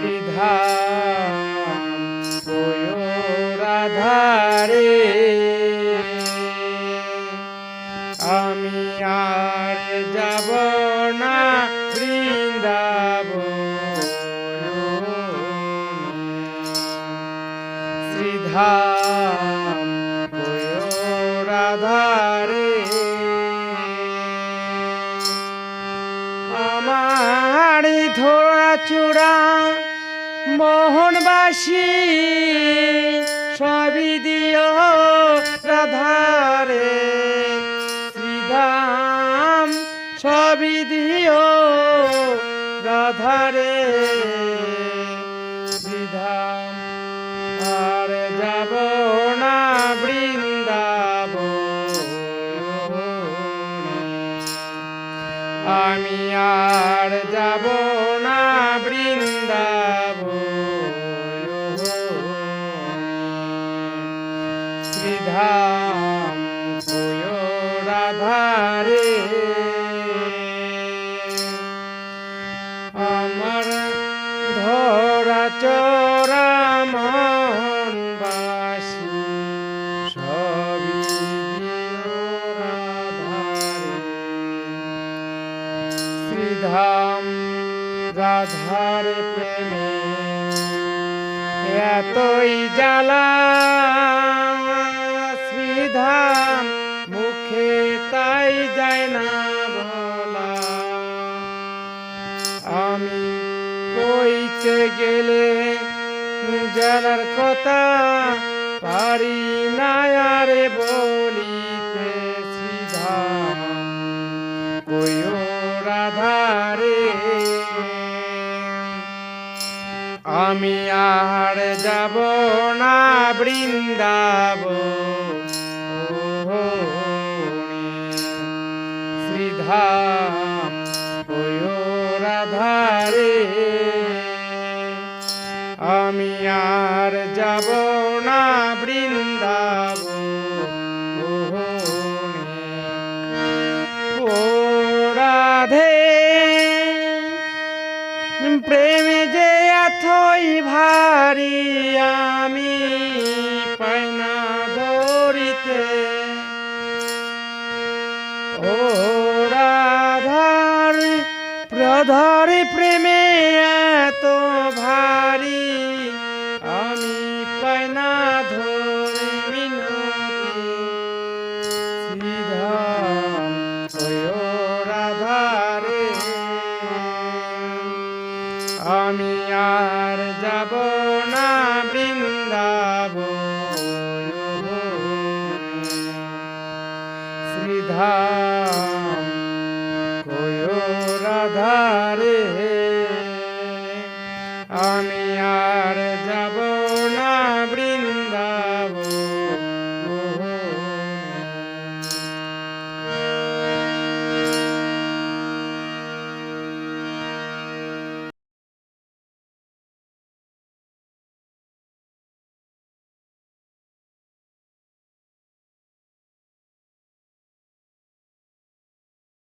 বিধান রাধারে আমি আর যাব না বৃন্দাব শ্রীধাম রাধারে আমার ধরা চূড়া মোহনবাসী, সবই দিও রাধারে। শ্রীধাম, সবই দিও রাধারে। শ্রীধাম, আর যাব না বৃন্দাবন। আমি আর যাব না বৃন্দাবন। রাধারে আমার ধরা চরা মন বাসি সবই শ্রীধাম রাধার প্রেমে এতই জ্বালা শ্রীধাম কইতে গেলে জানার কথা পারি না, আরে বলিতে রাধারে, আমি আর যাব না বৃন্দাব শ্রীধাম, কইও রাধারে। আর যাব না বৃন্দাব রাধে, প্রেমে যে এতই ভারী আমি পাইনা ধরিতে ও রাধার প্রধরে প্রেমে এত ভারী আমি আর যাব